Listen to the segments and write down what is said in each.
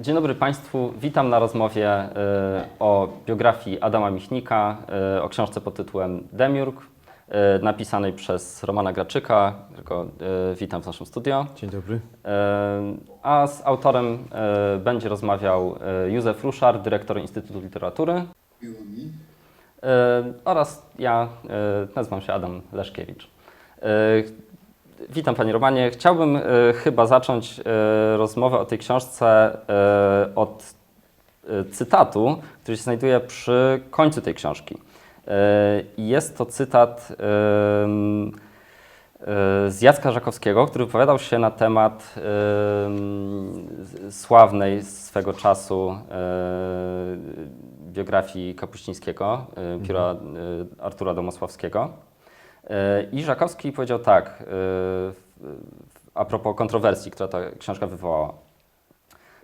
Dzień dobry Państwu. Witam na rozmowie e, o biografii Adama Michnika, e, o książce pod tytułem Demiurg, e, napisanej przez Romana Graczyka, którego witam w naszym studio. Dzień dobry. A z autorem będzie rozmawiał Józef Ruszar, dyrektor Instytutu Literatury Miło mi. oraz ja, nazywam się Adam Leszkiewicz. Witam Panie Romanie. Chciałbym e, chyba zacząć e, rozmowę o tej książce e, od cytatu, który się znajduje przy końcu tej książki. Jest to cytat z Jacka Żakowskiego, który wypowiadał się na temat em, z- sławnej swego czasu biografii Kapuścińskiego, pióra e, Artura Domosławskiego. E, I Żakowski powiedział tak, e, a propos kontrowersji, która ta książka wywołała.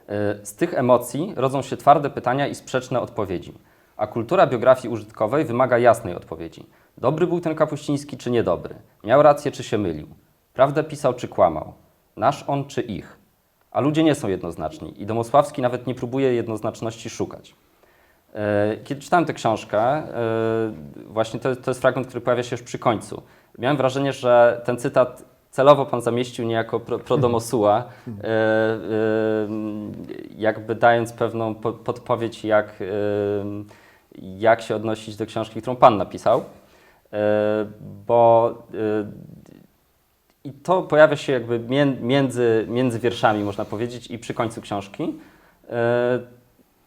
E, Z tych emocji rodzą się twarde pytania i sprzeczne odpowiedzi, a kultura biografii użytkowej wymaga jasnej odpowiedzi. Dobry był ten Kapuściński czy niedobry? Miał rację czy się mylił? Prawdę pisał czy kłamał? Nasz on czy ich? A ludzie nie są jednoznaczni i Domosławski nawet nie próbuje jednoznaczności szukać. E, Kiedy czytałem tę książkę, e, właśnie to, to jest fragment, który pojawia się już przy końcu. Miałem wrażenie, że ten cytat celowo pan zamieścił niejako pro, pro domo sua, e, jakby dając pewną po, podpowiedź, jak, jak się odnosić do książki, którą pan napisał. Bo i to pojawia się jakby mię- między, między wierszami, można powiedzieć, i przy końcu książki.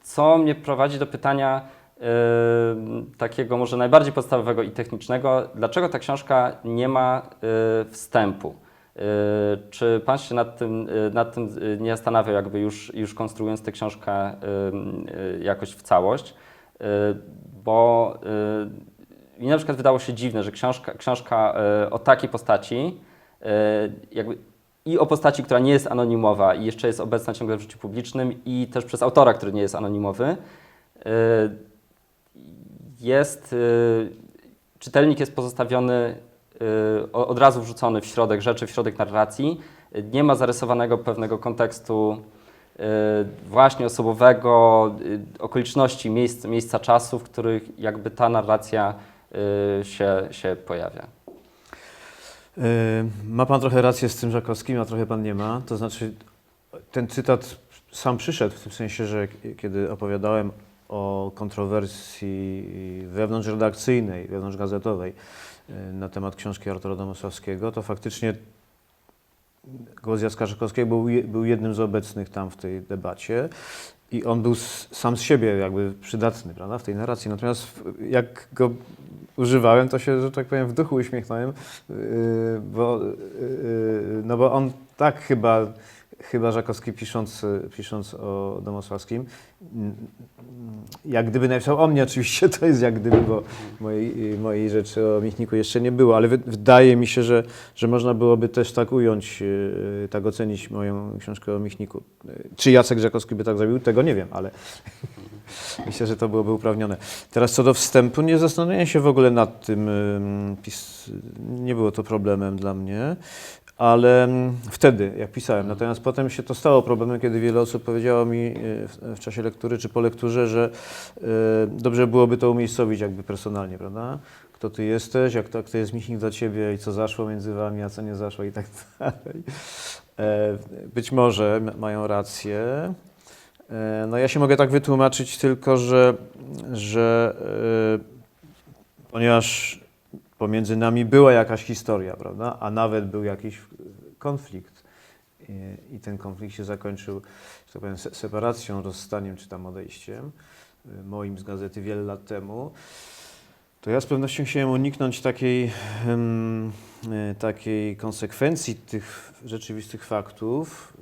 Co mnie prowadzi do pytania e, takiego może najbardziej podstawowego i technicznego. Dlaczego ta książka nie ma e, wstępu? E, Czy pan się nad tym, e, nad tym e, nie zastanawiał, jakby już, już konstruując tę książkę e, e, jakoś w całość? E, Bo e, mi na przykład wydało się dziwne, że książka, książka e, o takiej postaci, e, jakby i o postaci, która nie jest anonimowa i jeszcze jest obecna ciągle w życiu publicznym i też przez autora, który nie jest anonimowy, e, jest, e, czytelnik jest pozostawiony, o- od razu wrzucony w środek rzeczy, w środek narracji. Nie ma zarysowanego pewnego kontekstu właśnie osobowego, okoliczności, miejsc, miejsca, czasu, w których jakby ta narracja się, się pojawia. E, Ma pan trochę rację z tym Żakowskim, a trochę pan nie ma. To znaczy, ten cytat sam przyszedł w tym sensie, że kiedy opowiadałem o kontrowersji wewnątrzredakcyjnej, wewnątrzgazetowej e, na temat książki Artura Domosławskiego, to faktycznie głos Jacka Żakowskiego był, był jednym z obecnych tam w tej debacie. I on był sam z siebie jakby przydatny prawda, w tej narracji. Natomiast jak go używałem, to się, że tak powiem, w duchu uśmiechnąłem, yy, bo, yy, no bo on tak chyba, chyba Żakowski pisząc, pisząc o Domosławskim, mm, jak gdyby napisał o mnie oczywiście, to jest jak gdyby, bo mojej, mojej rzeczy o Michniku jeszcze nie było, ale wy, wydaje mi się, że, że można byłoby też tak ująć, yy, tak ocenić moją książkę o Michniku. Yy, Czy Jacek Żakowski by tak zrobił, tego nie wiem, ale myślę, że to byłoby uprawnione. Teraz co do wstępu, nie zastanawiałem się w ogóle nad tym, nie było to problemem dla mnie, ale wtedy, jak pisałem. Natomiast potem się to stało problemem, kiedy wiele osób powiedziało mi y, w, czasie lektury czy po lekturze, że y, dobrze byłoby to umiejscowić jakby personalnie, prawda? Kto ty jesteś, jak to, kto jest Michnik dla ciebie i co zaszło między wami, a co nie zaszło i tak dalej. E, Być może mają rację. E, No ja się mogę tak wytłumaczyć tylko, że, że e, ponieważ pomiędzy nami była jakaś historia, prawda, a nawet był jakiś konflikt. I, i ten konflikt się zakończył, tak powiem, se- separacją, rozstaniem czy tam odejściem e, moim z gazety wiele lat temu, to ja z pewnością chciałem uniknąć takiej, takiej konsekwencji tych rzeczywistych faktów,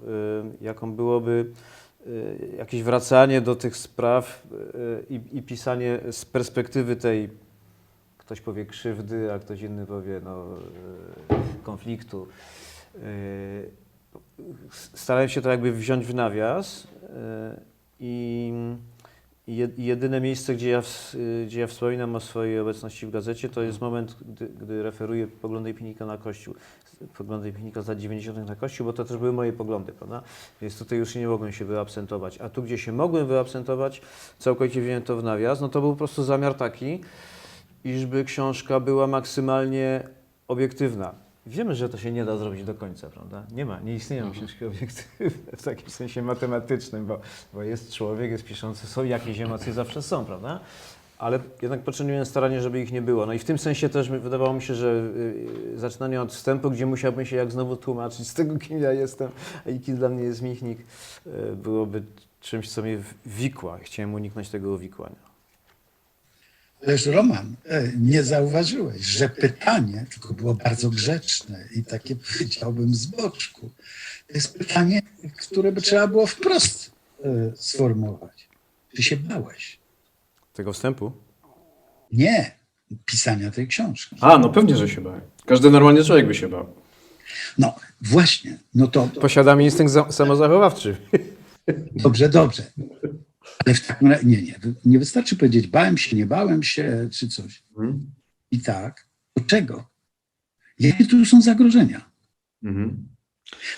jaką byłoby jakieś wracanie do tych spraw e, i, i pisanie z perspektywy tej, ktoś powie krzywdy, a ktoś inny powie no, e, konfliktu. Starałem się to jakby wziąć w nawias i Jedyne miejsce, gdzie ja, gdzie ja wspominam o swojej obecności w gazecie, to jest moment, gdy, gdy referuję poglądy Piwnika na Kościół. Poglądy Piwnika z lat 90. na Kościół, bo to też były moje poglądy, prawda? Więc tutaj już nie mogłem się wyabsentować. A tu, gdzie się mogłem wyabsentować, całkowicie wziąłem to w nawias, no to był po prostu zamiar taki, iżby książka była maksymalnie obiektywna. Wiemy, że to się nie da zrobić do końca, prawda? Nie ma, nie istnieją książki obiektywne w takim sensie matematycznym, bo, bo jest człowiek, jest piszący, są jakieś emocje, zawsze są, prawda? Ale jednak poczyniłem staranie, żeby ich nie było. No i w tym sensie też wydawało mi się, że y, zaczynanie od wstępu, gdzie musiałbym się jak znowu tłumaczyć z tego, kim ja jestem i kim dla mnie jest Michnik, y, byłoby czymś, co mnie wikła. Chciałem uniknąć tego uwikłania. Ależ Roman, e, nie zauważyłeś, że pytanie, tylko było bardzo grzeczne i takie powiedziałbym z boczku, to jest pytanie, które by trzeba było wprost e, sformułować. Ty się bałeś? Tego wstępu? Nie pisania tej książki. A, no pewnie, że się bał. Każdy normalny człowiek by się bał. No właśnie, no to Posiadam instynkt za- samozachowawczy. dobrze, dobrze. Ale w takim razie, nie, nie, nie wystarczy powiedzieć bałem się, nie bałem się, czy coś. Mhm. I tak, do czego? Jakie tu są zagrożenia? Mhm.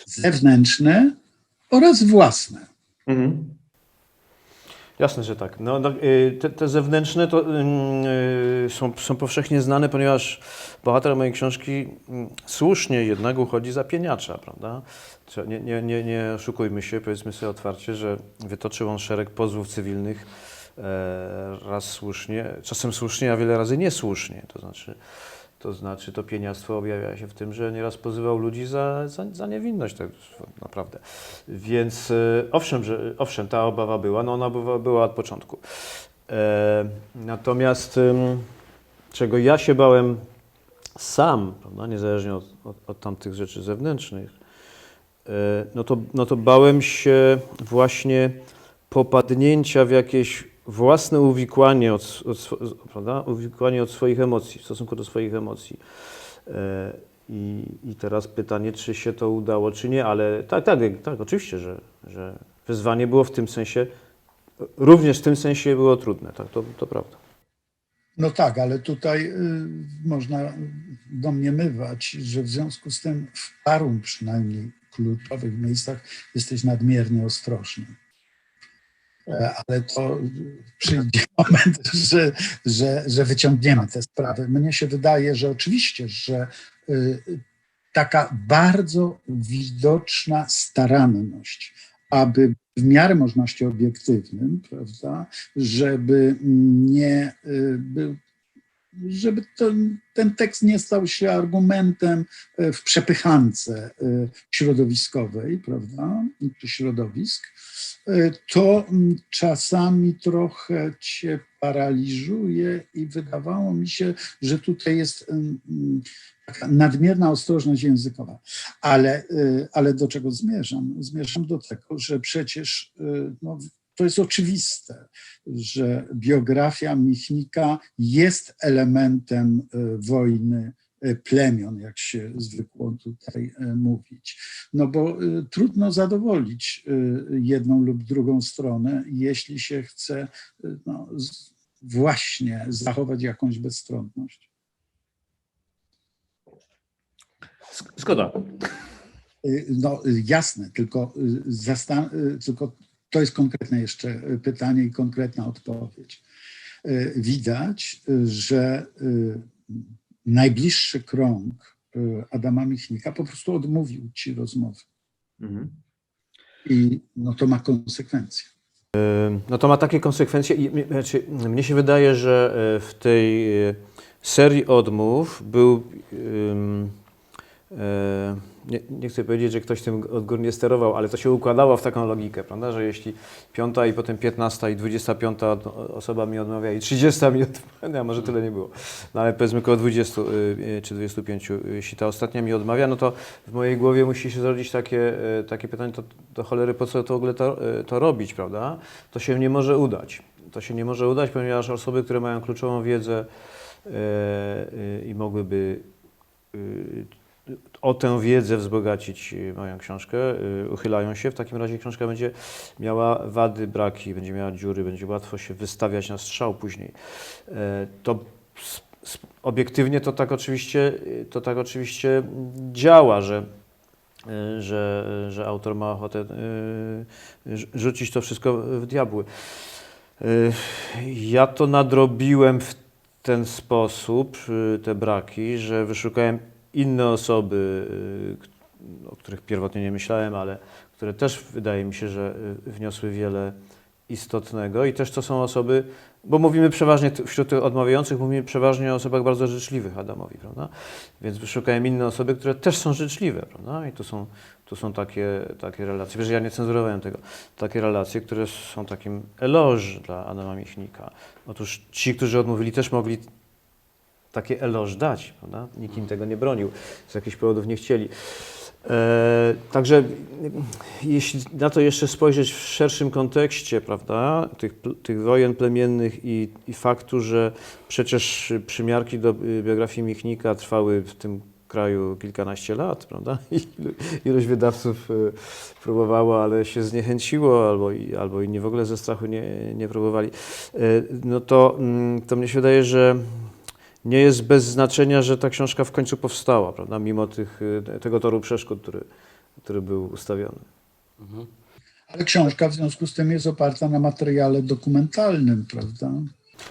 Zewnętrzne oraz własne. Mhm. Jasne, że tak. No, no, y, te, te zewnętrzne to y, są, są powszechnie znane, ponieważ bohater mojej książki słusznie jednak uchodzi za pieniacza, prawda? Nie, nie, nie, nie oszukujmy się, powiedzmy sobie otwarcie, że wytoczył on szereg pozwów cywilnych e, raz słusznie, czasem słusznie, a wiele razy niesłusznie. To znaczy, to znaczy to pieniactwo objawia się w tym, że nieraz pozywał ludzi za, za, za niewinność, tak naprawdę. Więc e, owszem, że, owszem, ta obawa była, no ona była, była od początku. E, natomiast czego ja się bałem sam, prawda, niezależnie od, od, od tamtych rzeczy zewnętrznych, e, no to, no to bałem się właśnie popadnięcia w jakieś własne uwikłanie od, od, prawda? uwikłanie od swoich emocji, w stosunku do swoich emocji. E, I, I teraz pytanie, czy się to udało, czy nie, ale tak, tak, tak, oczywiście, że, że wyzwanie było w tym sensie, również w tym sensie było trudne, tak, to, to prawda. No tak, ale tutaj y, można domniemywać, że w związku z tym w paru przynajmniej kluczowych miejscach jesteś nadmiernie ostrożny. Ale to przyjdzie moment, że, że, że wyciągniemy te sprawy. Mnie się wydaje, że oczywiście, że y, taka bardzo widoczna staranność, aby w miarę możliwości obiektywnym, prawda, żeby nie y, był, żeby to, ten tekst nie stał się argumentem y, w przepychance y, środowiskowej, prawda, czy środowisk, y, to czasami trochę cię paraliżuje i wydawało mi się, że tutaj jest nadmierna ostrożność językowa. Ale, ale do czego zmierzam? Zmierzam do tego, że przecież no, to jest oczywiste, że biografia Michnika jest elementem y, wojny y, plemion, jak się zwykło tutaj y, mówić. No bo trudno zadowolić jedną lub drugą stronę, jeśli się chce no, właśnie zachować jakąś bezstronność. Zgoda. No jasne, tylko, tylko to jest konkretne jeszcze y, pytanie i konkretna odpowiedź. Y, Widać, y, że najbliższy krąg Adama Michnika po prostu odmówił ci rozmowy. Mhm. I no to ma konsekwencje. No to ma takie konsekwencje. Znaczy, mnie się wydaje, że e, w tej e, serii odmów był. ym, e, nie, nie chcę powiedzieć, że ktoś tym odgórnie sterował, ale to się układało w taką logikę, prawda? Że jeśli piąta i potem piętnasta i dwudziesta piąta osoba mi odmawia i trzydziesta mi odmawia, może tyle nie było, no ale powiedzmy około 20 y, y, czy 25, y, jeśli ta ostatnia mi odmawia, no to w mojej głowie musi się zrodzić takie, takie pytanie, to do cholery po co to w ogóle to, to robić, prawda? To się nie może udać. To się nie może udać, ponieważ osoby, które mają kluczową wiedzę i mogłyby o tę wiedzę wzbogacić y, moją książkę, y, uchylają się. W takim razie książka będzie miała wady, braki, będzie miała dziury, będzie łatwo się wystawiać na strzał później. E, To obiektywnie to tak oczywiście, y, to tak oczywiście działa, że że, że autor ma ochotę rz- rzucić to wszystko w diabły. Ja to nadrobiłem w ten sposób, te braki, że wyszukałem inne osoby, y, o których pierwotnie nie myślałem, ale które też wydaje mi się, że y, wniosły wiele istotnego i też to są osoby, bo mówimy przeważnie wśród tych odmawiających, mówimy przeważnie o osobach bardzo życzliwych Adamowi, prawda? Więc wyszukałem inne osoby, które też są życzliwe, prawda? I to są, to są takie, takie relacje. Wiesz, ja nie cenzurowałem tego. Takie relacje, które są takim eloż dla Adama Michnika. Otóż ci, którzy odmówili, też mogli takie eloż dać, prawda? Nikt im tego nie bronił, z jakichś powodów nie chcieli. E, także mm, jeśli na to jeszcze spojrzeć w szerszym kontekście, prawda, tych, tych wojen plemiennych i, i faktu, że przecież przymiarki do y, biografii Michnika trwały w tym kraju kilkanaście lat, prawda? I ilość wydawców y, próbowało, ale się zniechęciło, albo, i- albo inni w ogóle ze strachu nie, nie próbowali. E, No to, mm, to mnie się wydaje, że nie jest bez znaczenia, że ta książka w końcu powstała, prawda? Mimo tych, y, tego toru przeszkód, który, który był ustawiony. Ale książka w związku z tym jest oparta na materiale dokumentalnym, prawda?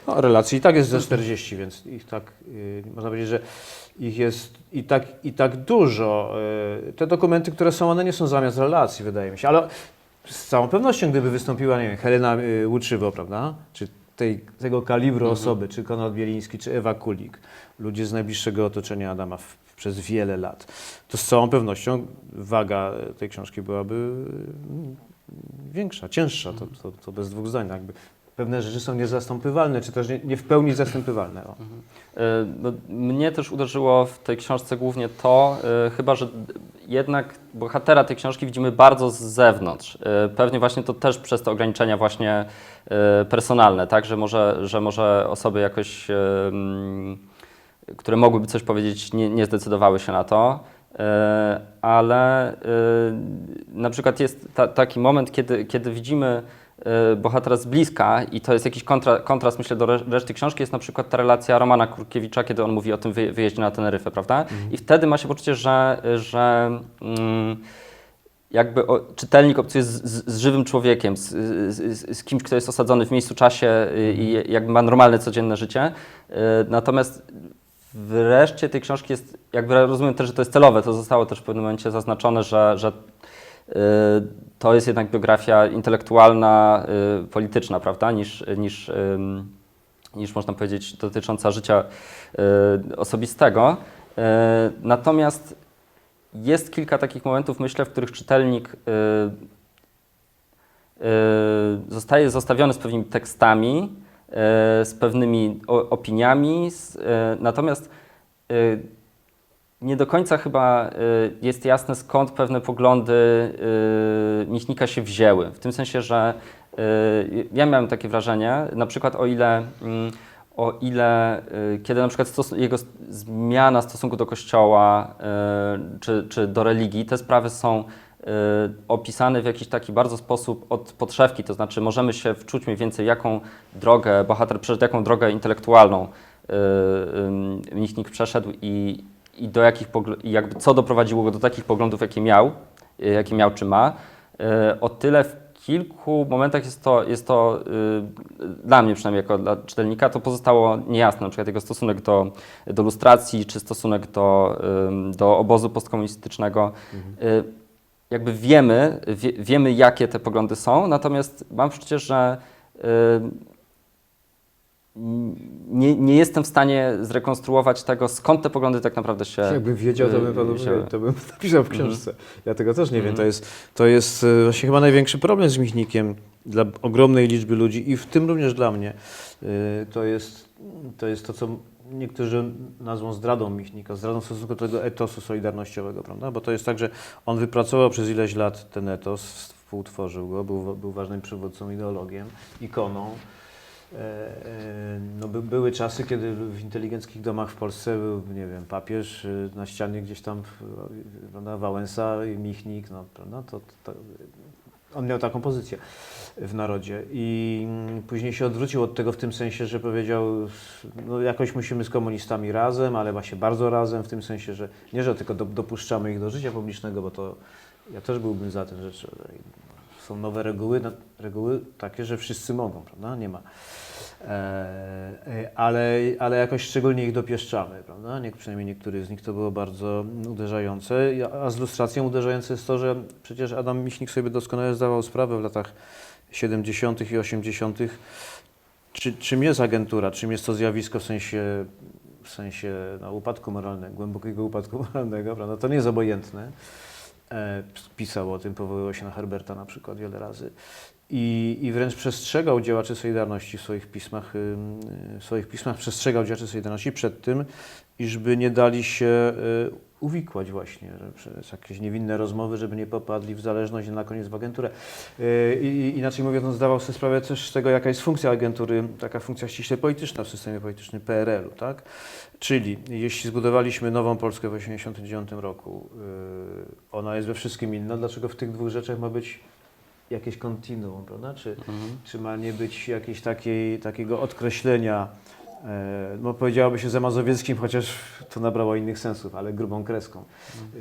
No, relacji i tak jest ze 40, więc ich tak, y, można powiedzieć, że ich jest i tak, i tak dużo. Y, te dokumenty, które są, one nie są zamiast relacji, wydaje mi się, ale z całą pewnością, gdyby wystąpiła, nie wiem, Helena y, Łuczywo, prawda, czy tej, tego kalibru osoby, czy Konrad Bieliński, czy Ewa Kulik, ludzie z najbliższego otoczenia Adama w, przez wiele lat, to z całą pewnością waga tej książki byłaby mm, większa, cięższa, to, to, to bez dwóch zdań. Jakby pewne rzeczy są niezastąpywalne, czy też nie, nie w pełni zastępywalne. O. E, No, mnie też uderzyło w tej książce głównie to, e, chyba że jednak bohatera tej książki widzimy bardzo z zewnątrz. E, Pewnie właśnie to też przez te ograniczenia właśnie e, personalne, tak, że może, że może osoby jakoś, które mogłyby coś powiedzieć, nie, nie zdecydowały się na to. E, Ale na przykład jest ta, taki moment, kiedy, kiedy widzimy bohatera z bliska i to jest jakiś kontra, kontrast, myślę, do re- reszty książki, jest na przykład ta relacja Romana Kurkiewicza, kiedy on mówi o tym wyje- wyjeździe na Teneryfę, prawda? I wtedy ma się poczucie, że, że mm, jakby o, czytelnik obcuje z, z, z żywym człowiekiem, z, z, kimś, kto jest osadzony w miejscu, czasie y, i jakby ma normalne, codzienne życie. Y, Natomiast w reszcie tej książki jest, jakby rozumiem też, że to jest celowe, to zostało też w pewnym momencie zaznaczone, że, że y, to jest jednak biografia intelektualna, y, polityczna, prawda, niż, niż, niż można powiedzieć dotycząca życia y, osobistego. Y, Natomiast jest kilka takich momentów, myślę, w których czytelnik y, y, zostaje zostawiony z pewnymi tekstami, y, z pewnymi opiniami, y, natomiast y, nie do końca chyba y, jest jasne, skąd pewne poglądy y, Michnika się wzięły. W tym sensie, że y, ja miałem takie wrażenie, na przykład o ile, mm, o ile kiedy na przykład stos- jego zmiana stosunku do kościoła czy, czy do religii, te sprawy są y, opisane w jakiś taki bardzo sposób od podszewki, to znaczy możemy się wczuć mniej więcej jaką drogę, bohater przeszedł, jaką drogę intelektualną Michnik przeszedł i, i do jakich jakby co doprowadziło go do takich poglądów, jakie miał, y, jakie miał czy ma. Y, O tyle w kilku momentach jest to, jest to y, dla mnie przynajmniej jako dla czytelnika, to pozostało niejasne, na przykład jego stosunek do, do lustracji, czy stosunek do, do obozu postkomunistycznego. Y, Jakby wiemy, wie, wiemy, jakie te poglądy są, natomiast mam przecież, że nie, nie jestem w stanie zrekonstruować tego, skąd te poglądy tak naprawdę się Jakbym wiedział, to bym, y, panu, to bym napisał w książce. Ja tego też nie wiem. To jest, to jest y, właśnie chyba największy problem z Michnikiem dla ogromnej liczby ludzi i w tym również dla mnie. Y, To jest to, jest to co niektórzy nazwą zdradą Michnika, zdradą w stosunku do tego etosu solidarnościowego, prawda? Bo to jest tak, że on wypracował przez ileś lat ten etos, współtworzył go, był, był ważnym przywódcą, ideologiem, ikoną. E, e, No, by, były czasy, kiedy w inteligenckich domach w Polsce był, nie wiem, papież, y, na ścianie gdzieś tam y, prawda, Wałęsa Michnik, no, prawda, to, to, on miał taką pozycję w narodzie. I mm, później się odwrócił od tego w tym sensie, że powiedział, no jakoś musimy z komunistami razem, ale właśnie bardzo razem, w tym sensie, że nie, że tylko do, dopuszczamy ich do życia publicznego, bo to ja też byłbym za tym, że są nowe reguły, no, reguły takie, że wszyscy mogą, prawda? Nie ma. E, e, ale, ale jakoś szczególnie ich dopieszczamy, prawda? Nie, przynajmniej niektórych z nich to było bardzo uderzające. A z lustracją uderzające jest to, że przecież Adam Michnik sobie doskonale zdawał sprawę w latach 70. i 80., czy, czym jest agentura, czym jest to zjawisko w sensie, w sensie no, upadku moralnego, głębokiego upadku moralnego, prawda? To nie jest obojętne. E, pisał o tym, powoływał się na Herberta na przykład wiele razy. I, I wręcz przestrzegał działaczy Solidarności w swoich pismach, w swoich pismach przestrzegał działaczy Solidarności przed tym, iżby nie dali się y, uwikłać właśnie że przez jakieś niewinne rozmowy, żeby nie popadli w zależność na koniec w agenturę. Y, I, inaczej mówiąc, on zdawał sobie sprawę też z tego, jaka jest funkcja agentury, taka funkcja ściśle polityczna w systemie politycznym PRL-u, tak? Czyli jeśli zbudowaliśmy nową Polskę w 1989 roku, y, ona jest we wszystkim inna, dlaczego w tych dwóch rzeczach ma być jakieś kontinuum, prawda? Czy, czy ma nie być jakiegoś takiego odkreślenia, no powiedziałoby się za mazowieckim, chociaż to nabrało innych sensów, ale grubą kreską.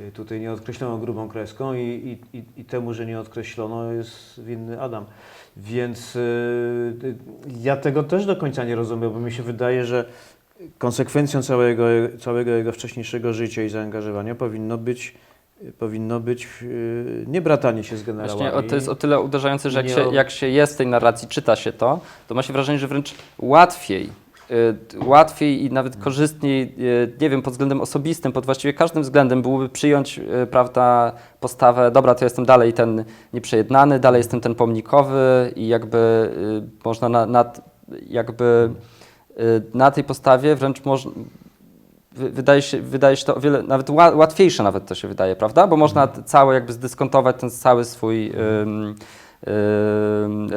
E, Tutaj nie odkreślono grubą kreską i, i, i, temu, że nie odkreślono jest winny Adam. Więc e, ja tego też do końca nie rozumiem, bo mi się wydaje, że konsekwencją całego, całego jego wcześniejszego życia i zaangażowania powinno być powinno być yy, nie bratanie się z generałami. Właśnie o, to jest o tyle uderzające, że jak się, jak się jest w tej narracji, czyta się to, to ma się wrażenie, że wręcz łatwiej, y, łatwiej i nawet korzystniej, y, nie wiem, pod względem osobistym, pod właściwie każdym względem byłoby przyjąć, y, prawda, postawę, dobra, to jestem dalej ten nieprzejednany, dalej jestem ten pomnikowy i jakby y, można na, nad, jakby y, na tej postawie wręcz można wy- wydaje się, wydaje się to o wiele, nawet ła- łatwiejsze nawet to się wydaje, prawda? Bo można t- całe jakby zdyskontować ten cały swój ym,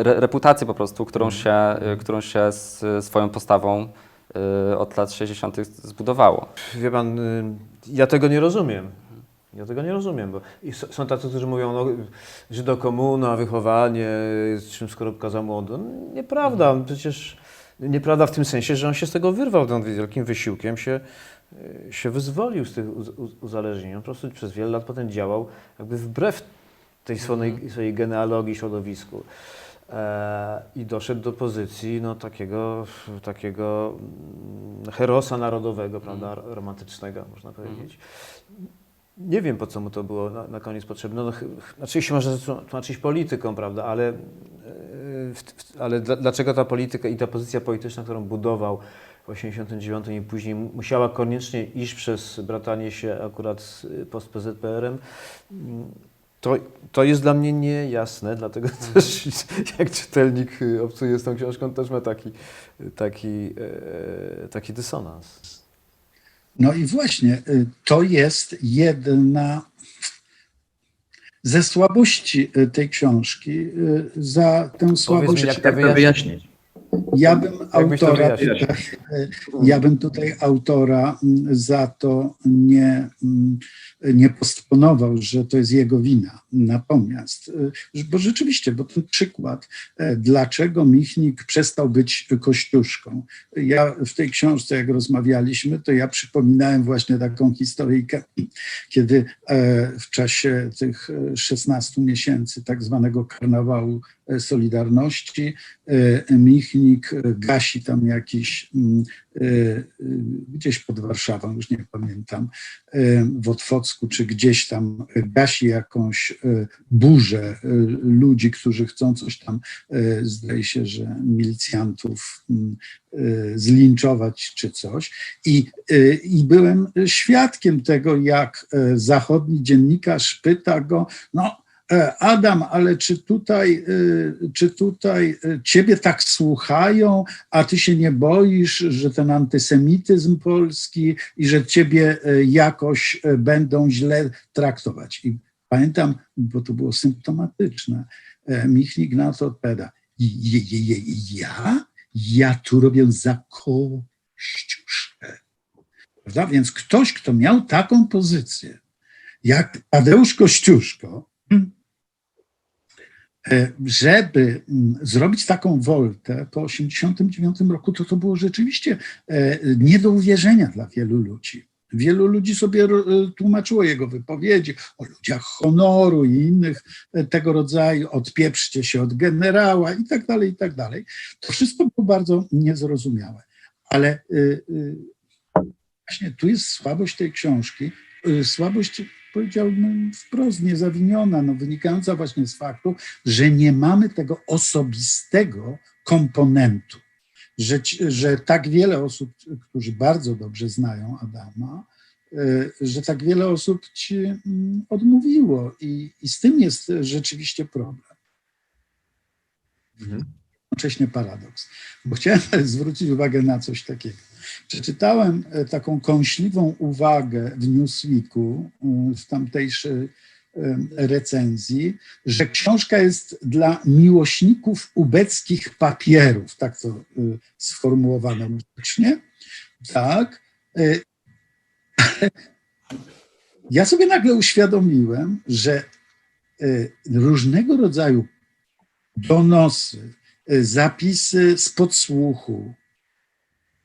reputację po prostu, którą się, y, którą się z swoją postawą y, od lat 60. zbudowało. Wie pan, y, ja tego nie rozumiem. Ja tego nie rozumiem, bo są tacy, którzy mówią, no, Żydokomuna, wychowanie, czym skorupka za młodo. No, Nieprawda, przecież nieprawda w tym sensie, że on się z tego wyrwał, ten wielkim wysiłkiem się, y, się wyzwolił z tych uz- uz- uzależnień. On po prostu przez wiele lat potem działał jakby wbrew tej swojej, swojej genealogii, środowisku. E, I doszedł do pozycji no, takiego, takiego mm, herosa narodowego, prawda, romantycznego, można powiedzieć. Nie wiem, po co mu to było na, na koniec potrzebne. No, znaczy, się może tłumaczyć polityką, prawda, ale, e, w, w, ale dla, dlaczego ta polityka i ta pozycja polityczna, którą budował w 89 i później musiała koniecznie iść przez bratanie się akurat z post-PZPR-em, mm, to, to jest dla mnie niejasne, dlatego też jak czytelnik y, obcuje z tą książką, też ma taki, taki, e, taki dysonans. No i właśnie y, to jest jedna ze słabości y, tej książki. Za tę słabość to Jak to wyjaśnić? Ja bym autora tutaj, ja bym tutaj autora mm, za to nie, mm, nie postponował, że to jest jego wina. Natomiast, y, bo rzeczywiście, bo ten przykład, e, dlaczego Michnik przestał być kościuszką. Ja w tej książce, jak rozmawialiśmy, to ja przypominałem właśnie taką historyjkę, kiedy e, w czasie tych e, 16 miesięcy tak zwanego karnawału e, Solidarności e, Michnik gasi tam jakiś mm, e, e, gdzieś pod Warszawą, już nie pamiętam, w Otwocku czy gdzieś tam gasi jakąś burzę ludzi, którzy chcą coś tam, zdaje się, że milicjantów mm, zlinczować czy coś. I, I byłem świadkiem tego, jak zachodni dziennikarz pyta go, no Adam, ale czy tutaj, e, czy tutaj e, ciebie tak słuchają, a ty się nie boisz, że ten antysemityzm polski i że ciebie e, jakoś e, będą źle traktować? I pamiętam, bo to było symptomatyczne, e, Michnik na to odpowiada, "Je- je- je- ja? Ja tu robię za Kościuszkę. Prawda? Więc ktoś, kto miał taką pozycję, jak Tadeusz Kościuszko, e, żeby mm, zrobić taką woltę po 1989 roku, to to było rzeczywiście e, nie do uwierzenia dla wielu ludzi. Wielu ludzi sobie e, tłumaczyło jego wypowiedzi o ludziach honoru i innych e, tego rodzaju, odpieprzcie się od generała i tak dalej, i tak dalej. To wszystko było bardzo niezrozumiałe. Ale właśnie tu jest słabość tej książki, y, słabość powiedziałbym wprost niezawiniona, no, wynikająca właśnie z faktu, że nie mamy tego osobistego komponentu że, że tak wiele osób, którzy bardzo dobrze znają Adama, y, że tak wiele osób ci mm, odmówiło i, i z tym jest rzeczywiście problem. Mhm. Jednocześnie paradoks. Bo chciałem zwrócić uwagę na coś takiego. Przeczytałem e, taką kąśliwą uwagę w Newsweeku, y, w tamtejszej e, recenzji, że książka jest dla miłośników ubeckich papierów, tak to y, sformułowano grzecznie. Tak. Ale Ja sobie nagle uświadomiłem, że y, różnego rodzaju donosy, zapisy z podsłuchu,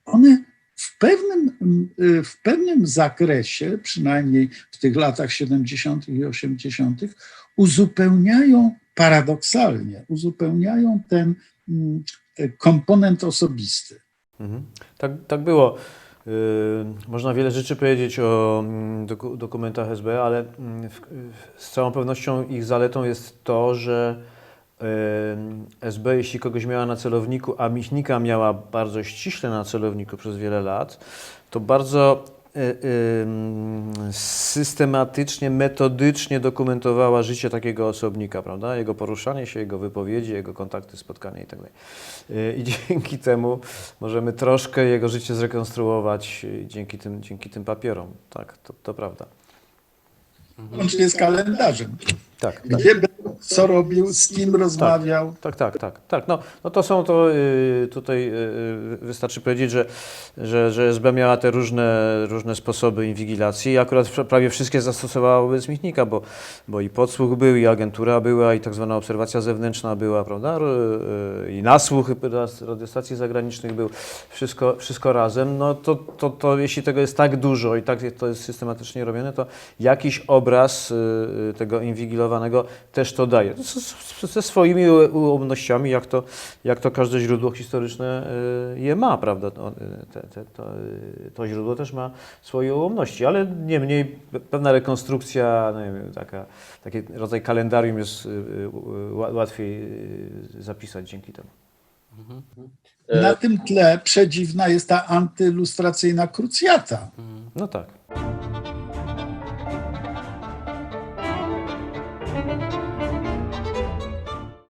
one w pewnym, y, w pewnym zakresie, przynajmniej w tych latach 70. i 80., uzupełniają paradoksalnie, uzupełniają ten mm, e, komponent osobisty. Mhm. Tak, tak było. Yy, Można wiele rzeczy powiedzieć o mm, doku- dokumentach SB, ale mm, z całą pewnością ich zaletą jest to, że SB, jeśli kogoś miała na celowniku, a Michnika miała bardzo ściśle na celowniku przez wiele lat, to bardzo yy, systematycznie, metodycznie dokumentowała życie takiego osobnika, prawda? Jego poruszanie się, jego wypowiedzi, jego kontakty, spotkania itd. Yy, I dzięki temu możemy troszkę jego życie zrekonstruować yy, dzięki tym, dzięki tym papierom. Tak, to, to prawda. Łącznie z kalendarzem. Tak, tak. Gdzie był, co robił, z kim rozmawiał. Tak, tak, tak, tak. No, no to są to y, tutaj y, wystarczy powiedzieć, że, że, że SB miała te różne, różne sposoby inwigilacji i akurat pra- prawie wszystkie zastosowała wobec Michnika, bo, bo i podsłuch był, i agentura była, i tak zwana obserwacja zewnętrzna była, prawda? Y, I nasłuch radiostacji zagranicznych był, wszystko, wszystko razem. No to, to, to jeśli tego jest tak dużo i tak to jest systematycznie robione, to jakiś obraz y, y, też to daje. Ze swoimi ułomnościami, jak to, jak to każde źródło historyczne y, je ma, prawda? To, y, te, te, to, y, to źródło też ma swoje ułomności, ale niemniej pe- pewna rekonstrukcja, no nie wiem, taka, taki rodzaj kalendarium jest ła- łatwiej zapisać dzięki temu. E, Na tym tle przedziwna jest ta antylustracyjna krucjata. No tak.